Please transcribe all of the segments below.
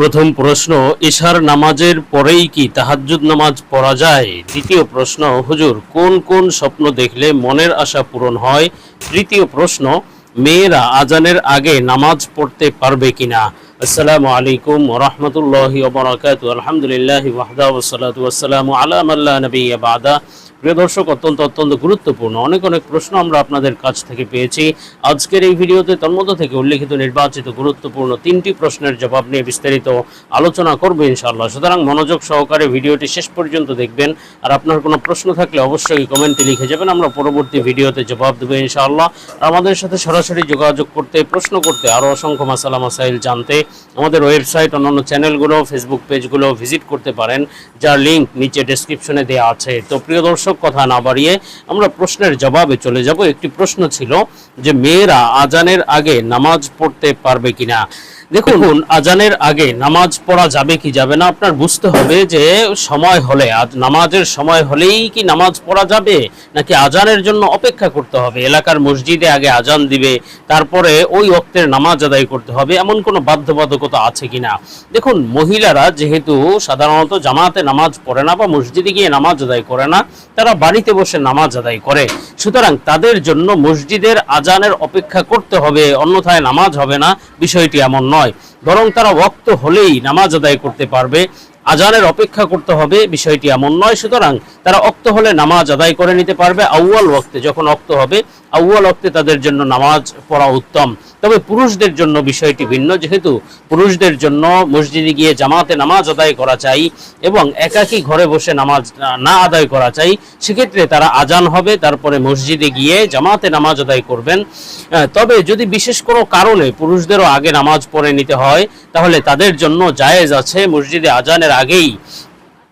প্রথম প্রশ্ন, ইশার নামাজের পরেই কি তাহাজ্জুদ নামাজ পড়া যায়? দ্বিতীয় প্রশ্ন, হুজুর, কোন কোন স্বপ্ন দেখলে মনের আশা পূরণ হয়? তৃতীয় প্রশ্ন, মেয়েরা আজানের আগে নামাজ পড়তে পারবে কিনা? আসসালামু আলাইকুম রহমতুল্লাহ আলহামদুলিল্লাহ ওয়াহদা ওসালাতু নবী প্রিয় দর্শক, অত্যন্ত অত্যন্ত গুরুত্বপূর্ণ। অনেক অনেক প্রশ্ন আমরা আপনাদের কাছ থেকে পেয়েছি। আজকের এই ভিডিওতে তন্মধ্য থেকে উল্লেখিত নির্বাচিত গুরুত্বপূর্ণ তিনটি প্রশ্নের জবাব নিয়ে বিস্তারিত আলোচনা করব ইনশাআল্লাহ। সুতরাং মনোযোগ সহকারে ভিডিওটি শেষ পর্যন্ত দেখবেন। আর আপনার কোনো প্রশ্ন থাকলে অবশ্যই কমেন্টে লিখে যাবেন। আমরা পরবর্তী ভিডিওতে জবাব দেবো ইনশাআল্লাহ। আর আমাদের সাথে সরাসরি যোগাযোগ করতে, প্রশ্ন করতে আরও অসংখ্য মাসালা মাসাইল জানতে আমাদের ওয়েবসাইট, অন্যান্য চ্যানেলগুলো, ফেসবুক পেজগুলো ভিজিট করতে পারেন। যার লিঙ্ক নিচে ডেসক্রিপশনে দেওয়া আছে। তো প্রিয় দর্শক কথা না বাড়িয়ে আমরা প্রশ্নের জবাবে চলে যাব। একটি প্রশ্ন ছিল যে, মেয়েরা আজানের আগে নামাজ পড়তে পারবে কিনা? দেখুন আজানের আগে নামাজ পড়া যাবে কি যাবে না আপনার বুঝতে হবে যে সময় হলে, আজ নামাজের সময় হলেই কি নামাজ পড়া যাবে, নাকি আজানের জন্য অপেক্ষা করতে হবে? এলাকার মসজিদে আগে আজান দিবে, তারপরে ওই ওক্তের নামাজ আদায় করতে হবে, এমন কোনো বাধ্যবাধকতা আছে কিনা? দেখুন, মহিলারা যেহেতু সাধারণত জামাতে নামাজ পড়ে না বা মসজিদে গিয়ে নামাজ আদায় করে না, তারা বাড়িতে বসে নামাজ আদায় করে। সুতরাং তাদের জন্য মসজিদের আজানের অপেক্ষা করতে হবে, অন্যথায় নামাজ হবে না, বিষয়টি এমন নয়। বরং তারা ওক্ত হলেই নামাজ আদায় করতে পারবে। আজানের অপেক্ষা করতে হবে, বিষয়টি এমন নয়, সুতরাং তারা অক্ত হলে নামাজ আদায় করে নিতে পারবে আউয়াল ওক্তে যখন অক্ত হবে, আউয়াল ওক্তে তাদের জন্য নামাজ পড়া উত্তম। তবে পুরুষদের জন্য বিষয়টি ভিন্ন, যেহেতু পুরুষদের জন্য মসজিদে গিয়ে জামাতে নামাজ আদায় করা চাই এবং একাকী ঘরে বসে নামাজ না আদায় করা চাই, সেক্ষেত্রে তারা আজান হবে, তারপরে মসজিদে গিয়ে জামাতে নামাজ আদায় করবেন। তবে যদি বিশেষ কোনো কারণে পুরুষদেরও আগে নামাজ পড়ে নিতে হয়, তাহলে তাদের জন্য জায়েজ আছে মসজিদে আজানের আগেই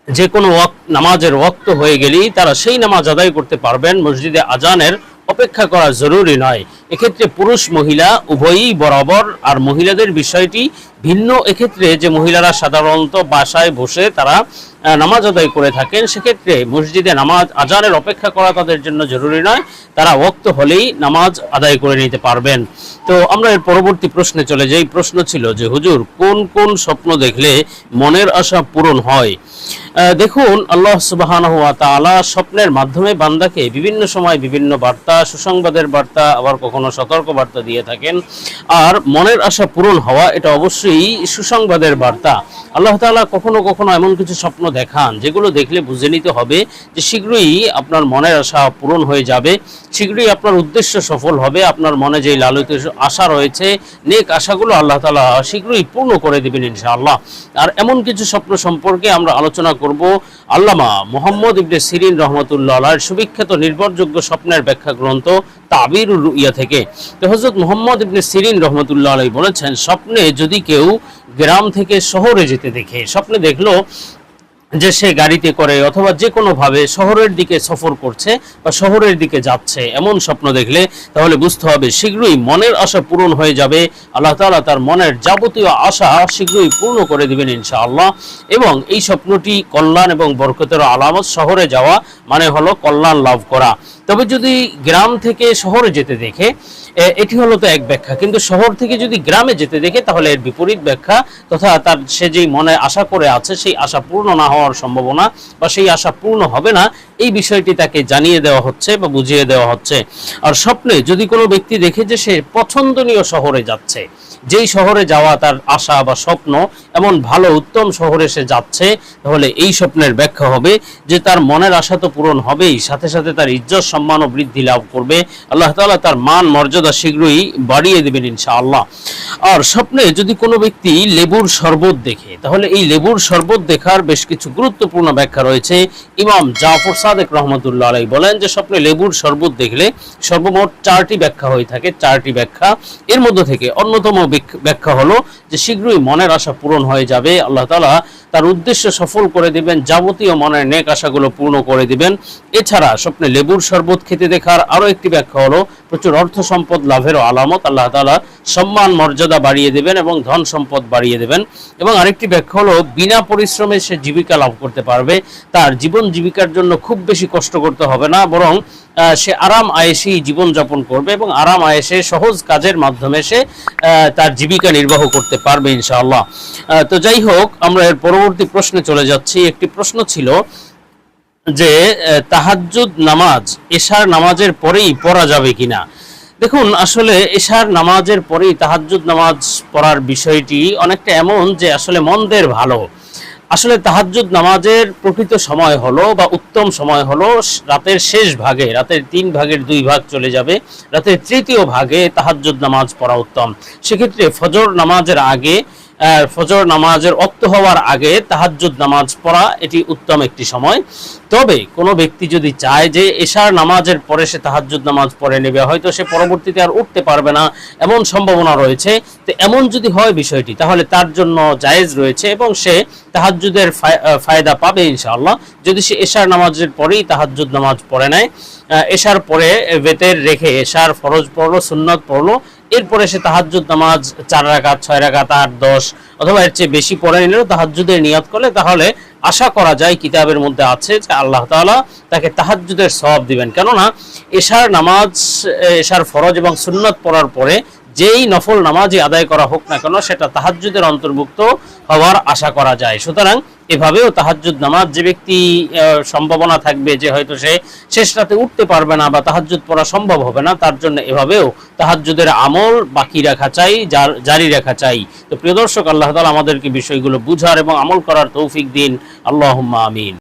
যে কোনো নামাজের ওয়াক্ত হয়ে গেলেই তারা সেই নামাজ আদায় করতে পারবেন। মসজিদে আজানের অপেক্ষা করা জরুরি নয়। এক্ষেত্রে পুরুষ, মহিলা উভয়ই বরাবর। আর মহিলাদের বিষয়টি ভিন্ন। এক্ষেত্রে যে মহিলারা সাধারণত বাসায় বসে তারা নামাজ আদায় করে থাকেন, সেক্ষেত্রে মসজিদে নামাজ আজানের অপেক্ষা করা তাদের জন্য জরুরি নয়। তারা ওক্ত হলেই নামাজ আদায় করে নিতে পারবেন। তো আমরা এর পরবর্তী প্রশ্নে চলে যাই। প্রশ্ন ছিল যে, হুজুর, কোন কোন স্বপ্ন দেখলে মনের আশা পূরণ হয়? দেখুন, আল্লাহ তাআলা স্বপ্নের মাধ্যমে বান্দাকে বিভিন্ন সময় বিভিন্ন বার্তা, সুসংবাদের বার্তা, আবার কখনো সতর্ক বার্তা দিয়ে থাকেন। আর মনের আশা পূরণ হওয়া, এটা অবশ্যই সুসংবাদের বার্তা। আল্লাহ তাআলা কখনো কখনো এমন কিছু স্বপ্ন দেখান, যেগুলো দেখলে বুঝে নিতে হবে যে শীঘ্রই আপনার মনের আশা পূরণ হয়ে যাবে, শীঘ্রই আপনার উদ্দেশ্য সফল হবে, আপনার মনে যে লালিত আশা রয়েছে, নেক আশাগুলো আল্লাহ তালা শীঘ্রই পূর্ণ করে দেবেন ইনশাআল্লাহ। আর এমন কিছু স্বপ্ন সম্পর্কে আমরা আলোচনা করব, আল্লামা মোহাম্মদ ইবনে সিরিন রহমতুল্লাহ আলার সুবিখ্যাত নির্ভরযোগ্য স্বপ্নের ব্যাখ্যা গ্রন্থ তাবির ইয়া থেকে। তো হজরত মোহাম্মদ ইবনে সিরিন রহমতুল্লাহ আলাই বলেছেন, স্বপ্নে যদি কেউ গ্রাম থেকে শহরে যেতে দেখে, স্বপ্নে দেখল যে সে গাড়িতে করে অথবা যে কোনোভাবে শহরের দিকে সফর করছে বা শহরের দিকে যাচ্ছে এমন স্বপ্ন দেখলে তাহলে বুঝতে হবে শীঘ্রই মনের আশা পূরণ হয়ে যাবে। আল্লাহ তাআলা তার মনের যাবতীয় আশা শীঘ্রই পূর্ণ করে দেবেন ইনশাআল্লাহ। এবং এই স্বপ্নটি কল্যাণ এবং বরকতের আলামত শহরে যাওয়া মানে হলো কল্যাণ লাভ করা। তবে যদি গ্রাম থেকে শহরে যেতে দেখে এটি হলো তো এক ব্যাখ্যা। কিন্তু শহর থেকে যদি গ্রামে যেতে দেখে, তাহলে এর বিপরীত ব্যাখ্যা তথা তার সে যেই মনে আশা করে আছে, সেই আশা পূর্ণ না হওয়ার সম্ভাবনা বা সেই আশা পূর্ণ হবে না এই বিষয়টি তাকে জানিয়ে দেওয়া হচ্ছে বা বুঝিয়ে দেওয়া হচ্ছে। আর স্বপ্নে যদি কোনো ব্যক্তি দেখে যে সে পছন্দনীয় শহরে যাচ্ছে, যেই শহরে যাওয়া তার আশা বা স্বপ্ন, এমন ভালো উত্তম শহরে সে যাচ্ছে, তাহলে এই স্বপ্নের ব্যাখ্যা হবে যে তার মনের আশা তো পূরণ হবেই, সাথে সাথে তার ইজ্জত সম্মান ও বৃদ্ধি লাভ করবে। আল্লাহ তাআলা তার মান মর্যাদা শীঘ্রই বাড়িয়ে দেবেন ইনশাআল্লাহ। আর স্বপ্নে যদি কোনো ব্যক্তি লেবুর শরবত দেখে, তাহলে এই লেবুর শরবত দেখার বেশ কিছু গুরুত্বপূর্ণ ব্যাখ্যা রয়েছে। ইমাম জাফর সাদেক রহমতুল্লাহ আলাই বলেন যে স্বপ্নে লেবুর শরবত দেখলে সর্বমোট চারটি ব্যাখ্যা হয়ে থাকে, চারটি ব্যাখ্যা। এর মধ্য থেকে অন্যতম ব্যাখ্যা হলো যে শীঘ্রই মনের আশা পূরণ হয়ে যাবে, আল্লাহ তালা তার উদ্দেশ্য সফল করে দিবেন, যাবতীয় মনের নেক আশাগুলো পূর্ণ করে দিবেন। এছাড়া স্বপ্নে লেবুর শরবত খেতে দেখার আরও একটি ব্যাখ্যা হলো প্রচুর অর্থ সম্পদ লাভেরও আলামত। আল্লাহ তাআলা সম্মান, মর্যাদা বাড়িয়ে দেবেন এবং ধন সম্পদ বাড়িয়ে দেবেন। এবং আরেকটি ব্যাখ্যা হলো, বিনা পরিশ্রমে সে জীবিকা লাভ করতে পারবে। তার জীবন জীবিকার জন্য খুব বেশি কষ্ট করতে হবে না, বরং সে আরাম আয়েসেই জীবনযাপন করবে এবং আরাম আয়েসে সহজ কাজের মাধ্যমে সে তার জীবিকা নির্বাহ করতে পারবে ইনশাআল্লাহ। তো যাই হোক, আমরা এর পরবর্তী প্রশ্নে চলে যাচ্ছি। একটি প্রশ্ন ছিল যে তাহাজ্জুদ নামাজ, এশার নামাজের পরেই পড়া যাবে কিনা? দেখুন, আসলে এশার নামাজের পরেই তাহাজ্জুদ নামাজ পড়ার বিষয়টি অনেকটা এমন যে, আসলে মন্দের ভালো। আসলে তাহাজ্জুদ নামাজের প্রকৃত সময় হলো বা উত্তম সময় হলো রাতের শেষ ভাগে, রাতের তিন ভাগের দুই ভাগ চলে যাবে। রাতের তৃতীয় ভাগে তাহাজ্জুদ নামাজ পড়া উত্তম। সেক্ষেত্রে ফজর নামাজের আগে ফজর নামাজের অক্ত হওয়ার আগে তাহাজ্জুদ নামাজ পড়া এটি উত্তম একটি সময়। তবে কোনো ব্যক্তি যদি চায় যে এশার নামাজের পরে সে তাহাজ্জুদ নামাজ পড়ে নেবে, হয়তো সে পরবর্তীতে আর উঠতে পারবে না, এমন সম্ভাবনা রয়েছে। তো এমন যদি হয় বিষয়টি, তাহলে তার জন্য জায়েজ রয়েছে এবং সে তাহাজ্জুদের ফায়- ফায়দা পাবে ইনশাআল্লাহ। যদি সে এশার নামাজের পরেই তাহাজ্জুদ নামাজ পড়ে নেয় এশার পরে বেতের রেখে এশার ফরজ পড়ল, সুন্নত পড়ল এরপরে সে তাহাজ্জুদ নামাজ চার রাকাত, ছয় রাকাত, আট, দশ, অথবা এর চেয়ে বেশি পড়ে নিলেও তাহাজুদের নিয়ত করলে তাহলে আশা করা যায় কিতাবের মধ্যে আছে যে আল্লাহ তালা তাকে তাহাজুদের সব দিবেন। কেননা এশার নামাজ এশার ফরজ এবং সুন্নত পড়ার পরে যেই নফল নামাজই আদায় করা হোক না কেন, সেটা তাহাজ্জুদের অন্তর্ভুক্ত হওয়ার আশা করা যায়। সুতরাং এভাবেও তাহাজ্জুদ নামাজ যে ব্যক্তি সম্ভাবনা থাকবে যে হয়তো সে শেষ রাতে উঠতে পারবে না বা তাহাজ্জুদ পড়া সম্ভব হবে না, তার জন্য এভাবেও তাহাজ্জুদের আমল বাকি রাখা চাই জারি রাখা চাই। তো প্রিয় দর্শক, আল্লাহ তাআলা আমাদেরকে বিষয়গুলো বুঝার এবং আমল করার তৌফিক দিন। আল্লাহুম্মা আমিন।